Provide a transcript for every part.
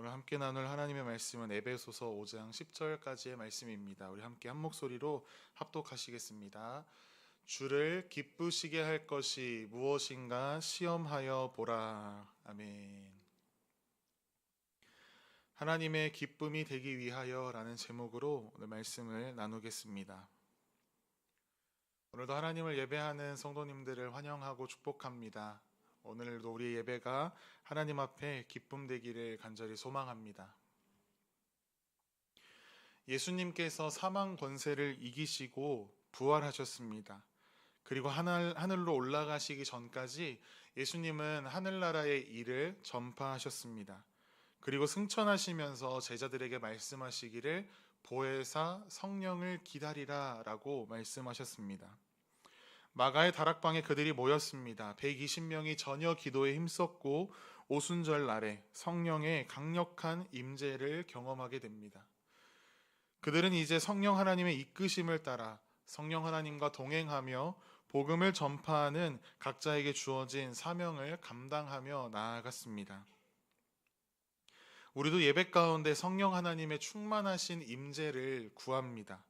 오늘 함께 나눌 하나님의 말씀은 에베소서 5장 10절까지의 말씀입니다. 우리 함께 한 목소리로 합독하시겠습니다. 주를 기쁘시게 할 것이 무엇인가 시험하여 보라. 아멘. 하나님의 기쁨이 되기 위하여라는 제목으로 오늘 말씀을 나누겠습니다. 오늘도 하나님을 예배하는 성도님들을 환영하고 축복합니다. 오늘도 우리 예배가 하나님 앞에 기쁨 되기를 간절히 소망합니다. 예수님께서 사망 권세를 이기시고 부활하셨습니다. 그리고 하늘, 하늘로 올라가시기 전까지 예수님은 하늘나라의 일을 전파하셨습니다. 그리고 승천하시면서 제자들에게 말씀하시기를 보혜사 성령을 기다리라 라고 말씀하셨습니다. 마가의 다락방에 그들이 모였습니다. 120명이 저녁 기도에 힘썼고 오순절 날에 성령의 강력한 임재를 경험하게 됩니다. 그들은 이제 성령 하나님의 이끄심을 따라 성령 하나님과 동행하며 복음을 전파하는 각자에게 주어진 사명을 감당하며 나아갔습니다. 우리도 예배 가운데 성령 하나님의 충만하신 임재를 구합니다.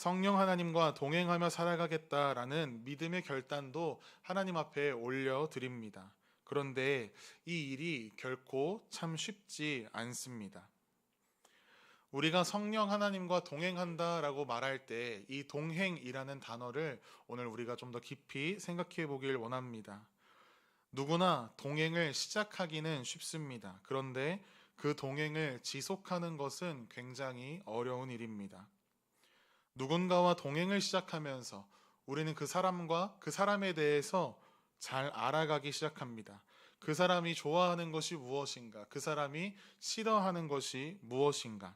성령 하나님과 동행하며 살아가겠다라는 믿음의 결단도 하나님 앞에 올려 드립니다. 그런데 이 일이 결코 참 쉽지 않습니다. 우리가 성령 하나님과 동행한다라고 말할 때 이 동행이라는 단어를 오늘 우리가 좀 더 깊이 생각해 보길 원합니다. 누구나 동행을 시작하기는 쉽습니다. 그런데 그 동행을 지속하는 것은 굉장히 어려운 일입니다. 누군가와 동행을 시작하면서 우리는 그 사람과 그 사람에 대해서 잘 알아가기 시작합니다. 그 사람이 좋아하는 것이 무엇인가? 그 사람이 싫어하는 것이 무엇인가?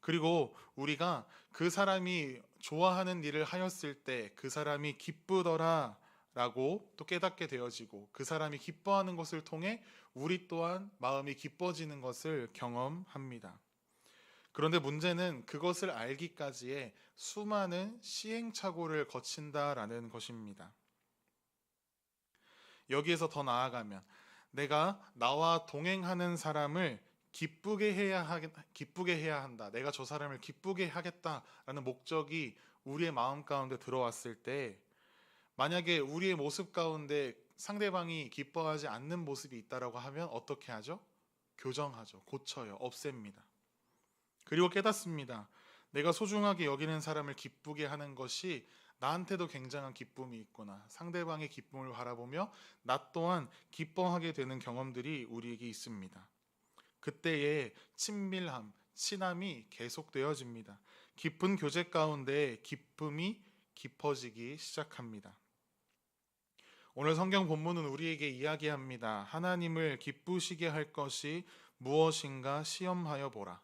그리고 우리가 그 사람이 좋아하는 일을 하였을 때 그 사람이 기쁘더라 라고 또 깨닫게 되어지고 그 사람이 기뻐하는 것을 통해 우리 또한 마음이 기뻐지는 것을 경험합니다. 그런데 문제는 그것을 알기까지의 수많은 시행착오를 거친다라는 것입니다. 여기에서 더 나아가면 내가 나와 동행하는 사람을 기쁘게 해야 하 기쁘게 해야 한다. 내가 저 사람을 기쁘게 하겠다라는 목적이 우리의 마음 가운데 들어왔을 때 만약에 우리의 모습 가운데 상대방이 기뻐하지 않는 모습이 있다라고 하면 어떻게 하죠? 교정하죠. 고쳐요. 없앱니다. 그리고 깨닫습니다. 내가 소중하게 여기는 사람을 기쁘게 하는 것이 나한테도 굉장한 기쁨이 있구나. 상대방의 기쁨을 바라보며 나 또한 기뻐하게 되는 경험들이 우리에게 있습니다. 그때의 친밀함, 친함이 계속되어집니다. 깊은 교제 가운데 기쁨이 깊어지기 시작합니다. 오늘 성경 본문은 우리에게 이야기합니다. 하나님을 기쁘시게 할 것이 무엇인가 시험하여 보라.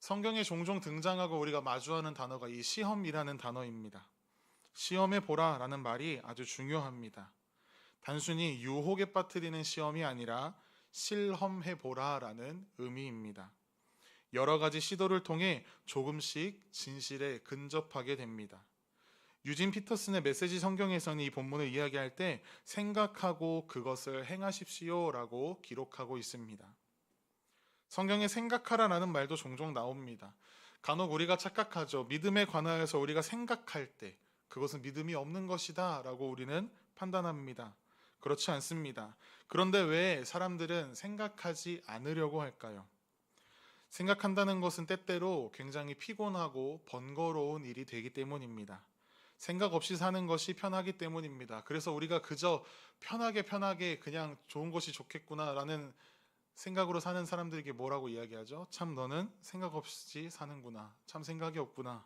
성경에 종종 등장하고 우리가 마주하는 단어가 이 시험이라는 단어입니다. 시험해 보라라는 말이 아주 중요합니다. 단순히 유혹에 빠뜨리는 시험이 아니라 실험해 보라라는 의미입니다. 여러 가지 시도를 통해 조금씩 진실에 근접하게 됩니다. 유진 피터슨의 메시지 성경에서는 이 본문을 이야기할 때 생각하고 그것을 행하십시오라고 기록하고 있습니다. 성경에 생각하라라는 말도 종종 나옵니다. 간혹 우리가 착각하죠. 믿음에 관하여서 우리가 생각할 때 그것은 믿음이 없는 것이다라고 우리는 판단합니다. 그렇지 않습니다. 그런데 왜 사람들은 생각하지 않으려고 할까요? 생각한다는 것은 때때로 굉장히 피곤하고 번거로운 일이 되기 때문입니다. 생각 없이 사는 것이 편하기 때문입니다. 그래서 우리가 그저 편하게 편하게 그냥 좋은 것이 좋겠구나라는 생각으로 사는 사람들에게 뭐라고 이야기하죠? 참 너는 생각 없이 사는구나. 참 생각이 없구나.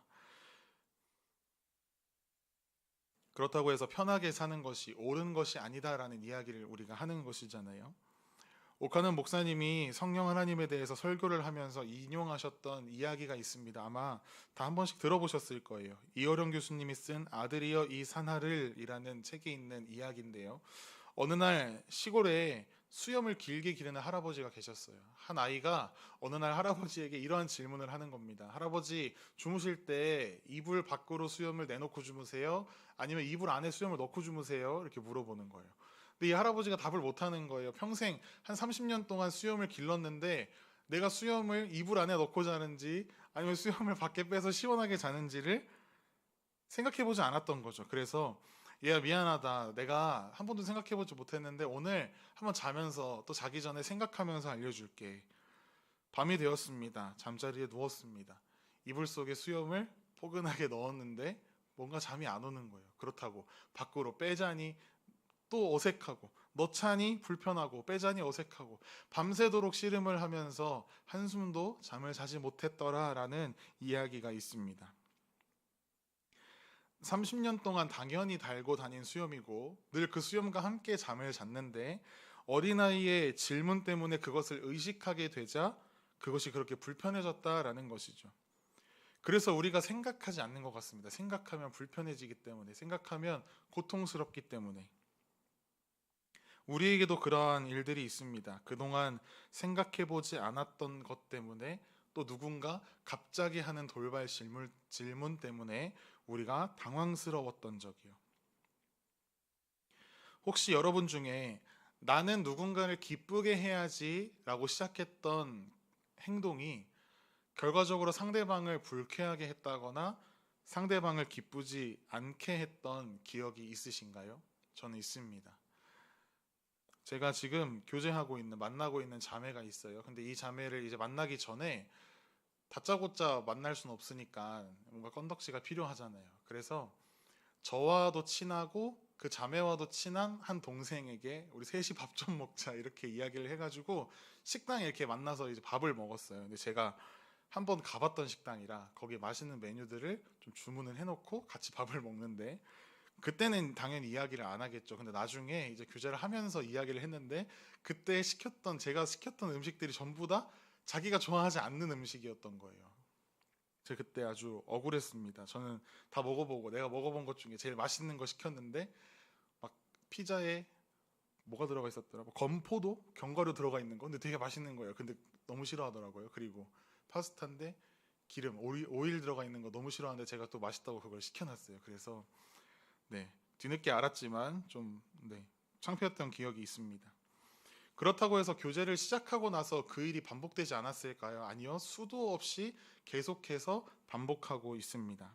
그렇다고 해서 편하게 사는 것이 옳은 것이 아니다라는 이야기를 우리가 하는 것이잖아요. 오카는 목사님이 성령 하나님에 대해서 설교를 하면서 인용하셨던 이야기가 있습니다. 아마 다 한 번씩 들어보셨을 거예요. 이어령 교수님이 쓴 아들이여 이 산하를이라는 책에 있는 이야기인데요. 어느 날 시골에 수염을 길게 기르는 할아버지가 계셨어요. 한 아이가 어느 날 할아버지에게 이러한 질문을 하는 겁니다. 할아버지 주무실 때 이불 밖으로 수염을 내놓고 주무세요? 아니면 이불 안에 수염을 넣고 주무세요? 이렇게 물어보는 거예요. 근데 이 할아버지가 답을 못 하는 거예요. 평생 한 30년 동안 수염을 길렀는데 내가 수염을 이불 안에 넣고 자는지 아니면 수염을 밖에 빼서 시원하게 자는지를 생각해 보지 않았던 거죠. 그래서 얘야 미안하다. 내가 한 번도 생각해 보지 못했는데 오늘 한번 자면서 또 자기 전에 생각하면서 알려줄게. 밤이 되었습니다. 잠자리에 누웠습니다. 이불 속에 수염을 포근하게 넣었는데 뭔가 잠이 안 오는 거예요. 그렇다고 밖으로 빼자니 또 어색하고 넣자니 불편하고 빼자니 어색하고 밤새도록 씨름을 하면서 한숨도 잠을 자지 못했더라라는 이야기가 있습니다. 30년 동안 당연히 달고 다닌 수염이고 늘 그 수염과 함께 잠을 잤는데 어린아이의 질문 때문에 그것을 의식하게 되자 그것이 그렇게 불편해졌다라는 것이죠. 그래서 우리가 생각하지 않는 것 같습니다. 생각하면 불편해지기 때문에, 생각하면 고통스럽기 때문에. 우리에게도 그러한 일들이 있습니다. 그동안 생각해 보지 않았던 것 때문에 또 누군가 갑자기 하는 돌발 질문, 질문 때문에 우리가 당황스러웠던 적이요. 혹시 여러분 중에 나는 누군가를 기쁘게 해야지라고 시작했던 행동이 결과적으로 상대방을 불쾌하게 했다거나 상대방을 기쁘지 않게 했던 기억이 있으신가요? 저는 있습니다. 제가 지금 교제하고 있는 만나고 있는 자매가 있어요. 근데 이 자매를 이제 만나기 전에 다짜고짜 만날 수는 없으니까 뭔가 건덕지가 필요하잖아요. 그래서 저와도 친하고 그 자매와도 친한 한 동생에게 우리 셋이 밥 좀 먹자 이렇게 이야기를 해가지고 식당에 이렇게 만나서 이제 밥을 먹었어요. 근데 제가 한번 가봤던 식당이라 거기에 맛있는 메뉴들을 좀 주문을 해놓고 같이 밥을 먹는데 그때는 당연히 이야기를 안 하겠죠. 근데 나중에 이제 교제를 하면서 이야기를 했는데 그때 시켰던 제가 시켰던 음식들이 전부 다 자기가 좋아하지 않는 음식이었던 거예요. 제가 그때 아주 억울했습니다. 저는 다 먹어보고 내가 먹어본 것 중에 제일 맛있는 거 시켰는데 막 피자에 뭐가 들어가 있었더라? 뭐 건포도 견과류 들어가 있는 거. 근데 되게 맛있는 거예요. 근데 너무 싫어하더라고요. 그리고 파스타인데 기름, 오일, 오일 들어가 있는 거 너무 싫어하는데 제가 또 맛있다고 그걸 시켜놨어요. 그래서 네 뒤늦게 알았지만 좀 네, 창피했던 기억이 있습니다. 그렇다고 해서 교제를 시작하고 나서 그 일이 반복되지 않았을까요? 아니요. 수도 없이 계속해서 반복하고 있습니다.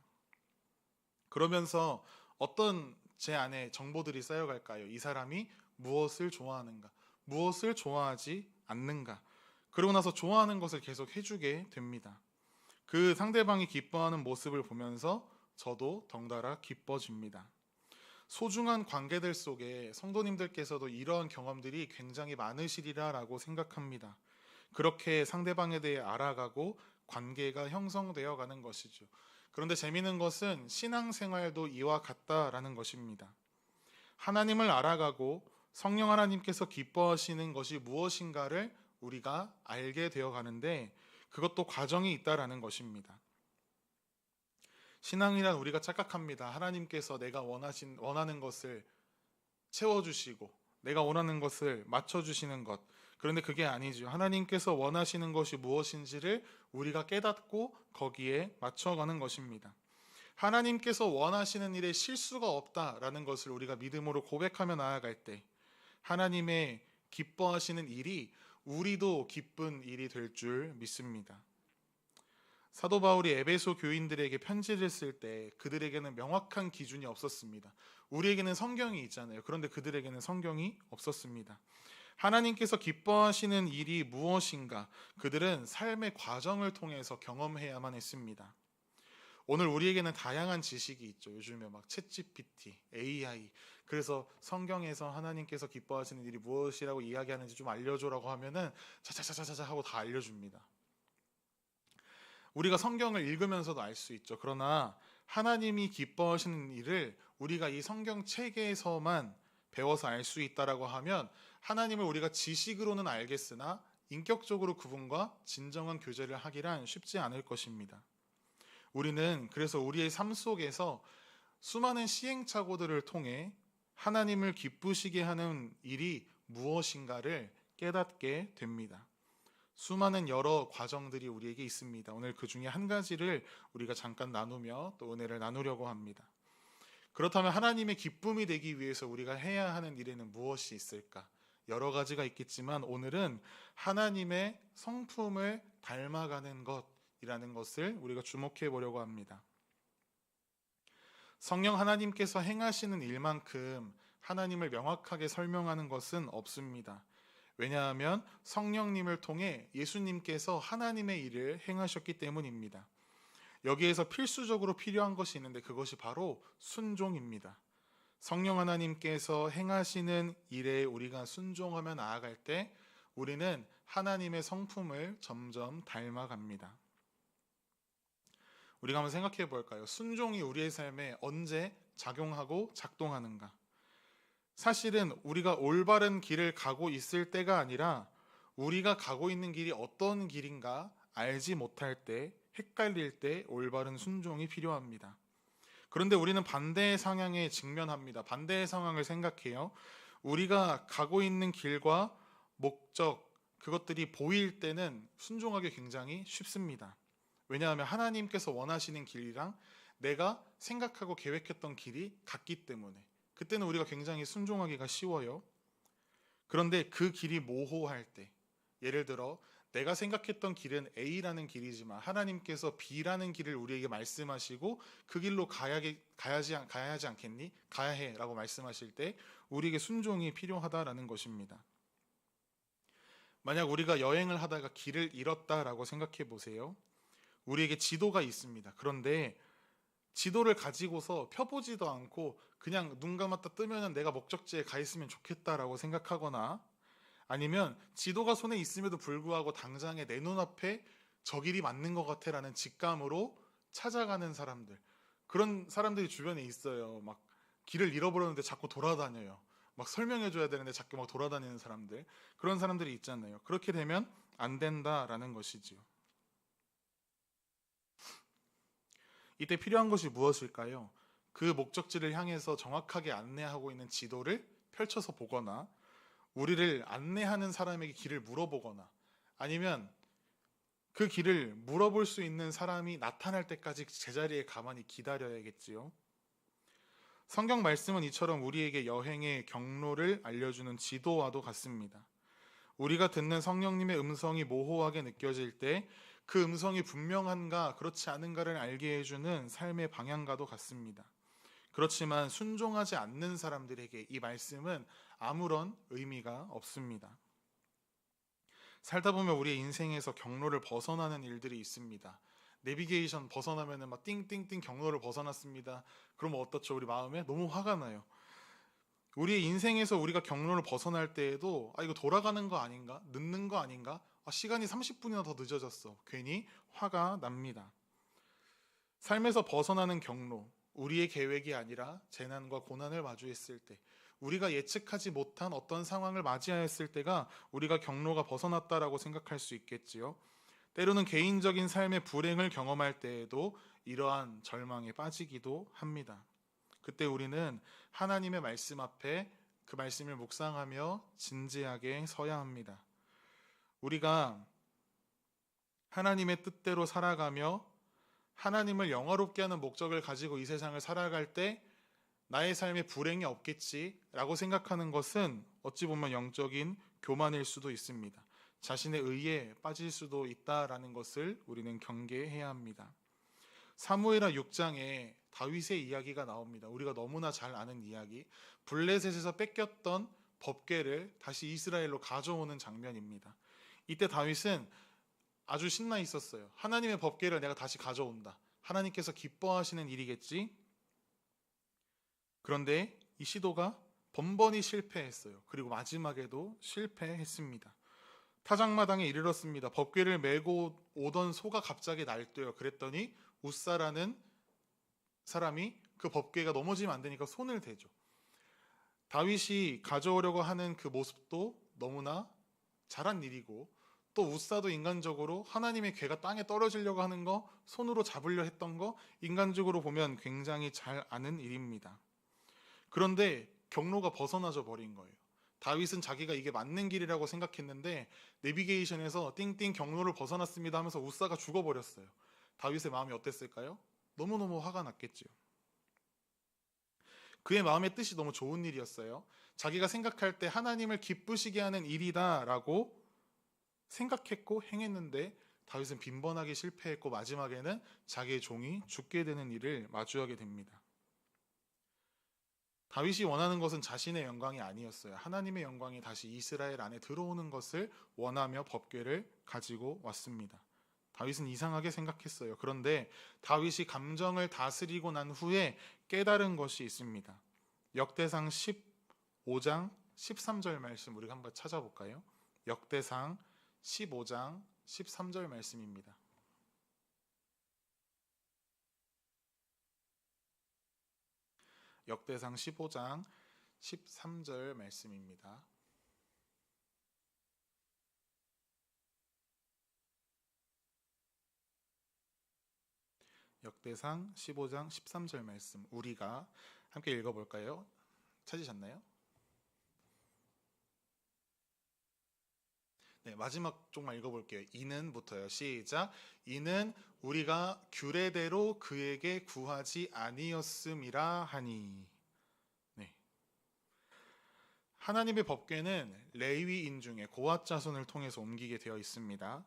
그러면서 어떤 제 안에 정보들이 쌓여갈까요? 이 사람이 무엇을 좋아하는가? 무엇을 좋아하지 않는가? 그러고 나서 좋아하는 것을 계속 해주게 됩니다. 그 상대방이 기뻐하는 모습을 보면서 저도 덩달아 기뻐집니다. 소중한 관계들 속에 성도님들께서도 이러한 경험들이 굉장히 많으시리라라고 생각합니다. 그렇게 상대방에 대해 알아가고 관계가 형성되어 가는 것이죠. 그런데 재미있는 것은 신앙생활도 이와 같다라는 것입니다. 하나님을 알아가고 성령 하나님께서 기뻐하시는 것이 무엇인가를 우리가 알게 되어 가는데 그것도 과정이 있다라는 것입니다. 신앙이란 우리가 착각합니다. 하나님께서 내가 원하신 원하는 것을 채워 주시고 내가 원하는 것을 맞춰 주시는 것. 그런데 그게 아니죠. 하나님께서 원하시는 것이 무엇인지를 우리가 깨닫고 거기에 맞춰가는 것입니다. 하나님께서 원하시는 일에 실수가 없다라는 것을 우리가 믿음으로 고백하며 나아갈 때 하나님의 기뻐하시는 일이 우리도 기쁜 일이 될 줄 믿습니다. 사도 바울이 에베소 교인들에게 편지를 쓸 때 그들에게는 명확한 기준이 없었습니다. 우리에게는 성경이 있잖아요. 그런데 그들에게는 성경이 없었습니다. 하나님께서 기뻐하시는 일이 무엇인가 그들은 삶의 과정을 통해서 경험해야만 했습니다. 오늘 우리에게는 다양한 지식이 있죠. 요즘에 막 챗GPT, AI. 그래서 성경에서 하나님께서 기뻐하시는 일이 무엇이라고 이야기하는지 좀 알려줘라고 하면은 차차차차차 하고 다 알려줍니다. 우리가 성경을 읽으면서도 알 수 있죠. 그러나 하나님이 기뻐하시는 일을 우리가 이 성경 책에서만 배워서 알 수 있다라고 하면 하나님을 우리가 지식으로는 알겠으나 인격적으로 그분과 진정한 교제를 하기란 쉽지 않을 것입니다. 우리는 그래서 우리의 삶 속에서 수많은 시행착오들을 통해 하나님을 기쁘시게 하는 일이 무엇인가를 깨닫게 됩니다. 수많은 여러 과정들이 우리에게 있습니다. 오늘 그 중에 한 가지를 우리가 잠깐 나누며 또 은혜를 나누려고 합니다. 그렇다면 하나님의 기쁨이 되기 위해서 우리가 해야 하는 일에는 무엇이 있을까? 여러 가지가 있겠지만 오늘은 하나님의 성품을 닮아가는 것이라는 것을 우리가 주목해 보려고 합니다. 성령 하나님께서 행하시는 일만큼 하나님을 명확하게 설명하는 것은 없습니다. 왜냐하면 성령님을 통해 예수님께서 하나님의 일을 행하셨기 때문입니다. 여기에서 필수적으로 필요한 것이 있는데 그것이 바로 순종입니다. 성령 하나님께서 행하시는 일에 우리가 순종하며 나아갈 때 우리는 하나님의 성품을 점점 닮아갑니다. 우리가 한번 생각해 볼까요? 순종이 우리의 삶에 언제 작용하고 작동하는가? 사실은 우리가 올바른 길을 가고 있을 때가 아니라 우리가 가고 있는 길이 어떤 길인가 알지 못할 때, 헷갈릴 때 올바른 순종이 필요합니다. 그런데 우리는 반대의 상황에 직면합니다. 반대의 상황을 생각해요. 우리가 가고 있는 길과 목적, 그것들이 보일 때는 순종하기 굉장히 쉽습니다. 왜냐하면 하나님께서 원하시는 길이랑 내가 생각하고 계획했던 길이 같기 때문에 그때는 우리가 굉장히 순종하기가 쉬워요. 그런데 그 길이 모호할 때, 예를 들어 내가 생각했던 길은 A라는 길이지만 하나님께서 B라는 길을 우리에게 말씀하시고 그 길로 가야, 가야지, 가야 하지 않겠니? 가야 해 라고 말씀하실 때 우리에게 순종이 필요하다라는 것입니다. 만약 우리가 여행을 하다가 길을 잃었다라고 생각해 보세요. 우리에게 지도가 있습니다. 그런데 지도를 가지고서 펴보지도 않고 그냥 눈 감았다 뜨면 내가 목적지에 가 있으면 좋겠다라고 생각하거나 아니면 지도가 손에 있음에도 불구하고 당장에 내 눈앞에 저 길이 맞는 것 같아라는 직감으로 찾아가는 사람들 그런 사람들이 주변에 있어요. 막 길을 잃어버렸는데 자꾸 돌아다녀요. 막 설명해줘야 되는데 자꾸 막 돌아다니는 사람들 그런 사람들이 있잖아요. 그렇게 되면 안 된다라는 것이지요. 이때 필요한 것이 무엇일까요? 그 목적지를 향해서 정확하게 안내하고 있는 지도를 펼쳐서 보거나 우리를 안내하는 사람에게 길을 물어보거나 아니면 그 길을 물어볼 수 있는 사람이 나타날 때까지 제자리에 가만히 기다려야겠지요. 성경 말씀은 이처럼 우리에게 여행의 경로를 알려주는 지도와도 같습니다. 우리가 듣는 성령님의 음성이 모호하게 느껴질 때 그 음성이 분명한가 그렇지 않은가를 알게 해주는 삶의 방향과도 같습니다. 그렇지만 순종하지 않는 사람들에게 이 말씀은 아무런 의미가 없습니다. 살다 보면 우리의 인생에서 경로를 벗어나는 일들이 있습니다. 내비게이션 벗어나면은 막 띵띵띵 경로를 벗어났습니다. 그러면 어떻죠? 우리 마음에 너무 화가 나요. 우리의 인생에서 우리가 경로를 벗어날 때에도 아 이거 돌아가는 거 아닌가? 늦는 거 아닌가? 아, 시간이 30분이나 더 늦어졌어. 괜히 화가 납니다. 삶에서 벗어나는 경로, 우리의 계획이 아니라 재난과 고난을 마주했을 때, 우리가 예측하지 못한 어떤 상황을 맞이하였을 때가 우리가 경로가 벗어났다라고 생각할 수 있겠지요. 때로는 개인적인 삶의 불행을 경험할 때에도 이러한 절망에 빠지기도 합니다. 그때 우리는 하나님의 말씀 앞에 그 말씀을 묵상하며 진지하게 서야 합니다. 우리가 하나님의 뜻대로 살아가며 하나님을 영화롭게 하는 목적을 가지고 이 세상을 살아갈 때 나의 삶에 불행이 없겠지라고 생각하는 것은 어찌 보면 영적인 교만일 수도 있습니다. 자신의 의에 빠질 수도 있다라는 것을 우리는 경계해야 합니다. 사무엘하 6장에 다윗의 이야기가 나옵니다. 우리가 너무나 잘 아는 이야기. 블레셋에서 뺏겼던 법궤를 다시 이스라엘로 가져오는 장면입니다. 이때 다윗은 아주 신나 있었어요. 하나님의 법궤를 내가 다시 가져온다. 하나님께서 기뻐하시는 일이겠지. 그런데 이 시도가 번번이 실패했어요. 그리고 마지막에도 실패했습니다. 타작마당에 이르렀습니다. 법궤를 메고 오던 소가 갑자기 날뛰어요. 그랬더니 우사라는 사람이 그 법궤가 넘어지면 안 되니까 손을 대죠. 다윗이 가져오려고 하는 그 모습도 너무나 잘한 일이고 또 우사도 인간적으로 하나님의 괴가 땅에 떨어지려고 하는 거 손으로 잡으려 했던 거 인간적으로 보면 굉장히 잘 아는 일입니다. 그런데 경로가 벗어나져 버린 거예요. 다윗은 자기가 이게 맞는 길이라고 생각했는데 내비게이션에서 띵띵 경로를 벗어났습니다 하면서 우사가 죽어버렸어요. 다윗의 마음이 어땠을까요? 너무너무 화가 났겠지요. 그의 마음의 뜻이 너무 좋은 일이었어요. 자기가 생각할 때 하나님을 기쁘시게 하는 일이다라고 생각했고 행했는데 다윗은 빈번하게 실패했고 마지막에는 자기의 종이 죽게 되는 일을 마주하게 됩니다. 다윗이 원하는 것은 자신의 영광이 아니었어요. 하나님의 영광이 다시 이스라엘 안에 들어오는 것을 원하며 법궤를 가지고 왔습니다. 다윗은 이상하게 생각했어요. 그런데 다윗이 감정을 다스리고 난 후에 깨달은 것이 있습니다. 역대상 15장 13절 말씀 우리가 한번 찾아볼까요? 역대상 15장 13절 말씀입니다. 역대상 15장 13절 말씀입니다. 역대상 15장 13절 말씀 우리가 함께 읽어볼까요? 찾으셨나요? 네, 마지막 쪽만 읽어볼게요. 이는부터요. 시작. 이는 우리가 규례대로 그에게 구하지 아니었음이라 하니. 네. 하나님의 법궤는 레위인 중에 고앗 자손을 통해서 옮기게 되어 있습니다.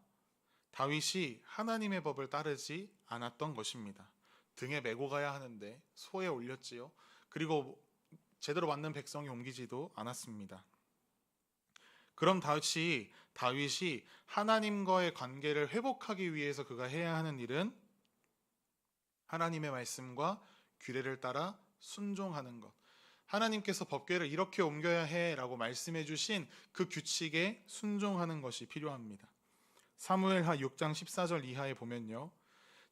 다윗이 하나님의 법을 따르지 않았던 것입니다. 등에 메고 가야 하는데 소에 올렸지요. 그리고 제대로 맞는 백성이 옮기지도 않았습니다. 그럼 다윗이 다윗이 하나님과의 관계를 회복하기 위해서 그가 해야 하는 일은 하나님의 말씀과 규례를 따라 순종하는 것. 하나님께서 법궤를 이렇게 옮겨야 해라고 말씀해 주신 그 규칙에 순종하는 것이 필요합니다. 사무엘하 6장 14절 이하에 보면요.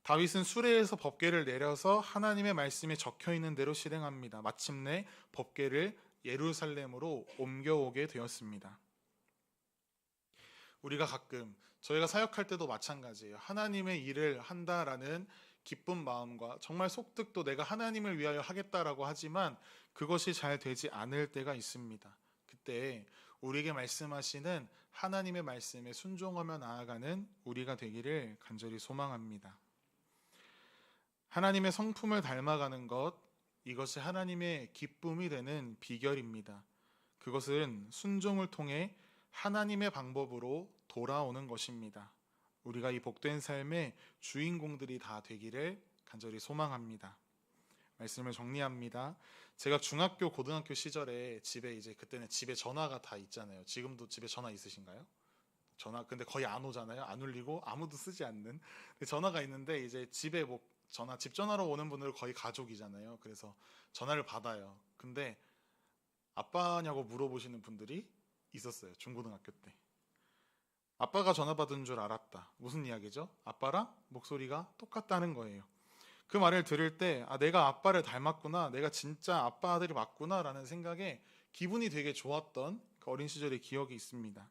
다윗은 수레에서 법궤를 내려서 하나님의 말씀에 적혀 있는 대로 실행합니다. 마침내 법궤를 예루살렘으로 옮겨오게 되었습니다. 우리가 가끔 저희가 사역할 때도 마찬가지예요. 하나님의 일을 한다라는 기쁜 마음과 정말 속뜻도 내가 하나님을 위하여 하겠다라고 하지만 그것이 잘 되지 않을 때가 있습니다. 그때 우리에게 말씀하시는 하나님의 말씀에 순종하며 나아가는 우리가 되기를 간절히 소망합니다. 하나님의 성품을 닮아가는 것, 이것이 하나님의 기쁨이 되는 비결입니다. 그것은 순종을 통해 하나님의 방법으로 돌아오는 것입니다. 우리가 이 복된 삶의 주인공들이 다 되기를 간절히 소망합니다. 말씀을 정리합니다. 제가 중학교, 고등학교 시절에 집에 이제 그때는 집에 전화가 다 있잖아요. 지금도 집에 전화 있으신가요? 전화 근데 거의 안 오잖아요. 안 울리고 아무도 쓰지 않는 전화가 있는데 이제 집에 뭐 전화 집 전화로 오는 분들 거의 가족이잖아요. 그래서 전화를 받아요. 근데 아빠냐고 물어보시는 분들이 있었어요. 중고등학교 때. 아빠가 전화 받은 줄 알았다. 무슨 이야기죠? 아빠랑 목소리가 똑같다는 거예요. 그 말을 들을 때, 아, 내가 아빠를 닮았구나. 내가 진짜 아빠 아들이 맞구나 라는 생각에 기분이 되게 좋았던 그 어린 시절의 기억이 있습니다.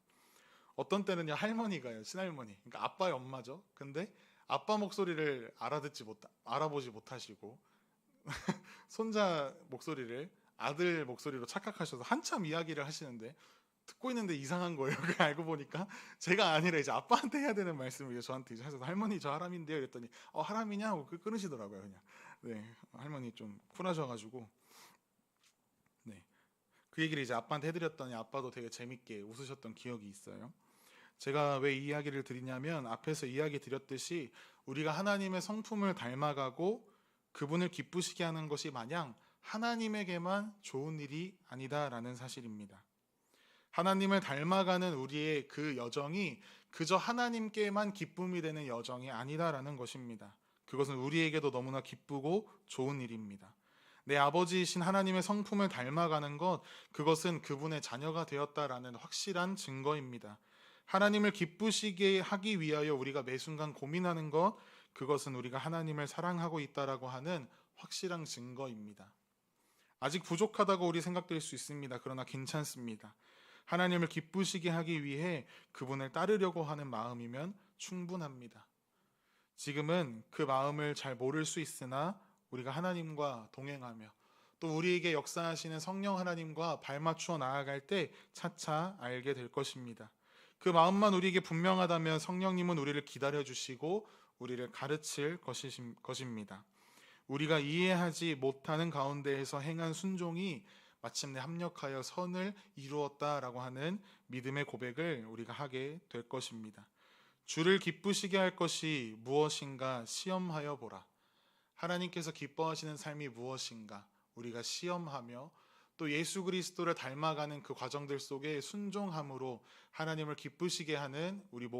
어떤 때는요, 할머니가요, 친할머니. 그러니까 아빠의 엄마죠. 근데 아빠 목소리를 알아듣지 못, 알아보지 못하시고, 손자 목소리를 아들 목소리로 착각하셔서 한참 이야기를 하시는데, 듣고 있는데 이상한 거예요. 그 알고 보니까 제가 아니라 이제 아빠한테 해야 되는 말씀을 이제 저한테 이제 하셔서 할머니 저 하람인데요. 이랬더니 어 하람이냐 하고 그 끊으시더라고요. 그냥 네 할머니 좀 쿨하셔가지고 네그 얘기를 이제 아빠한테 해드렸더니 아빠도 되게 재밌게 웃으셨던 기억이 있어요. 제가 왜 이 이야기를 드리냐면 앞에서 이야기 드렸듯이 우리가 하나님의 성품을 닮아가고 그분을 기쁘시게 하는 것이 마냥 하나님에게만 좋은 일이 아니다라는 사실입니다. 하나님을 닮아가는 우리의 그 여정이 그저 하나님께만 기쁨이 되는 여정이 아니다라는 것입니다. 그것은 우리에게도 너무나 기쁘고 좋은 일입니다. 내 아버지이신 하나님의 성품을 닮아가는 것, 그것은 그분의 자녀가 되었다라는 확실한 증거입니다. 하나님을 기쁘시게 하기 위하여 우리가 매 순간 고민하는 것, 그것은 우리가 하나님을 사랑하고 있다라고 하는 확실한 증거입니다. 아직 부족하다고 우리 생각될 수 있습니다. 그러나 괜찮습니다. 하나님을 기쁘시게 하기 위해 그분을 따르려고 하는 마음이면 충분합니다. 지금은 그 마음을 잘 모를 수 있으나 우리가 하나님과 동행하며 또 우리에게 역사하시는 성령 하나님과 발맞추어 나아갈 때 차차 알게 될 것입니다. 그 마음만 우리에게 분명하다면 성령님은 우리를 기다려 주시고 우리를 가르칠 것입니다. 우리가 이해하지 못하는 가운데에서 행한 순종이 마침내 합력하여 선을 이루었다라고 하는 믿음의 고백을 우리가 하게 될 것입니다. 주를 기쁘시게 할 것이 무엇인가 시험하여 보라. 하나님께서 기뻐하시는 삶이 무엇인가 우리가 시험하며 또 예수 그리스도를 닮아가는 그 과정들 속에 순종함으로 하나님을 기쁘시게 하는 우리 모든